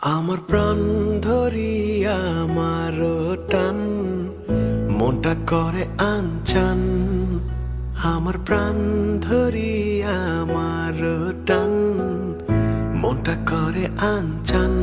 আমার প্রাণ ধরি আমার টান, মনটা করে আনচান। আমার প্রাণ ধরি আমার টান, মনটা করে আনচান।